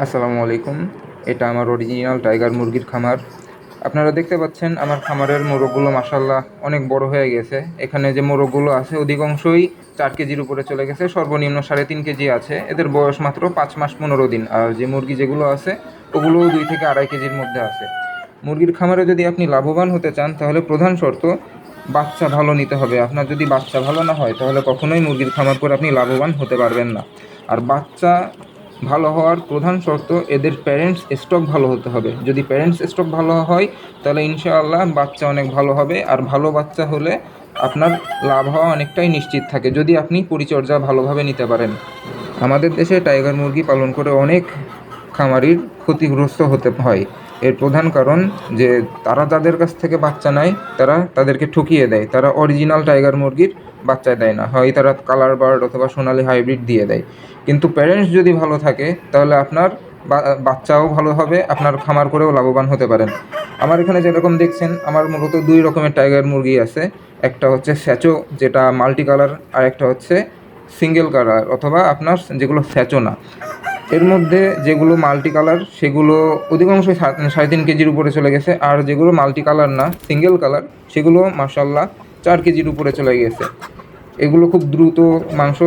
আসসালামু আলাইকুম। এটা আমার অরিজিনাল টাইগার মুরগির খামার। আপনারা দেখতে পাচ্ছেন আমার খামারের মোরগগুলো মাসাল্লাহ অনেক বড় হয়ে গেছে। এখানে যে মোরগগুলো আছে অধিকাংশই চার কেজির উপরে চলে গেছে, সর্বনিম্ন সাড়ে তিন কেজি আছে। এদের বয়স মাত্র পাঁচ মাস পনেরো দিন। আর যে মুরগি যেগুলো আছে, ওগুলোও দুই থেকে আড়াই কেজির মধ্যে আছে। মুরগির খামারে যদি আপনি লাভবান হতে চান, তাহলে প্রধান শর্ত, বাচ্চা ভালো নিতে হবে। আপনার যদি বাচ্চা ভালো না হয়, তাহলে কখনোই মুরগির খামার করে আপনি লাভবান হতে পারবেন না। আর বাচ্চা ভালো হওয়ার প্রধান শর্ত, এদের প্যারেন্টস স্টক ভালো হতে হবে। যদি প্যারেন্টস স্টক ভালো হয়, তাহলে ইনশাআল্লাহ বাচ্চা অনেক ভালো হবে। আর ভালো বাচ্চা হলে আপনার লাভ হওয়া অনেকটাই নিশ্চিত থাকে, যদি আপনি পরিচর্যা ভালোভাবে নিতে পারেন। আমাদের দেশে টাইগার মুরগি পালন করে অনেক খামারির ক্ষতিগ্রস্ত হতে হয়। এর প্রধান কারণ যে তারা তাদের কাছ থেকে বাচ্চা নেয়, তারা তাদেরকে ঠকিয়ে দেয়। তারা অরিজিনাল টাইগার মুরগির বাচ্চা দেয় না। হয় তারা কালার বার্ড অথবা সোনালি হাইব্রিড দিয়ে দেয়। কিন্তু প্যারেন্টস যদি ভালো থাকে, তাহলে আপনার বাচ্চাও ভালো হবে, আপনার খামার করেও লাভবান হতে পারেন। আমার এখানে যেরকম দেখছেন, আমার মূলত দুই রকমের টাইগার মুরগি আছে। একটা হচ্ছে স্যাচো, যেটা মাল্টি কালার আর একটা হচ্ছে সিঙ্গেল কালার অথবা আপনার যেগুলো স্যাচো না। এর মধ্যে যেগুলো মাল্টি কালার সেগুলো অধিকাংশ সাড়ে তিন কেজির উপরে চলে গেছে। আর যেগুলো মাল্টি কালার না সিঙ্গেল কালার সেগুলো মার্শাল্লাহ চার কেজির উপরে চলে গেছে। এগুলো খুব দ্রুত মাংস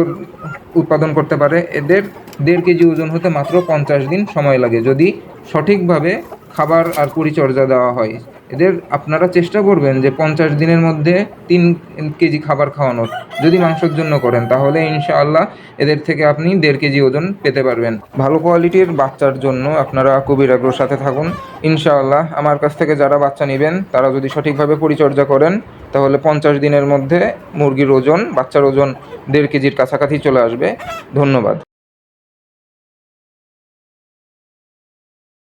উৎপাদন করতে পারে। এদের দেড় কেজি ওজন হতে মাত্র পঞ্চাশ দিন সময় লাগে। যদি সঠিকভাবে খাবার আর পরিচর্যা দেওয়া হয়। এদের আপনারা চেষ্টা করবেন যে পঞ্চাশ দিনের মধ্যে তিন কেজি খাবার খাওয়ানোর। যদি মাংসের জন্য করেন, তাহলে ইনশাআল্লাহ এদের থেকে আপনি দেড় কেজি ওজন পেতে পারবেন। ভালো কোয়ালিটির বাচ্চার জন্য আপনারা কবির আগ্রোর সাথে থাকুন। ইনশাআল্লাহ আমার কাছ থেকে যারা বাচ্চা নেবেন, তারা যদি সঠিকভাবে পরিচর্যা করেন, তাহলে পঞ্চাশ দিনের মধ্যে মুরগির ওজন, বাচ্চার ওজন দেড় কেজির কাছাকাছি চলে আসবে। ধন্যবাদ।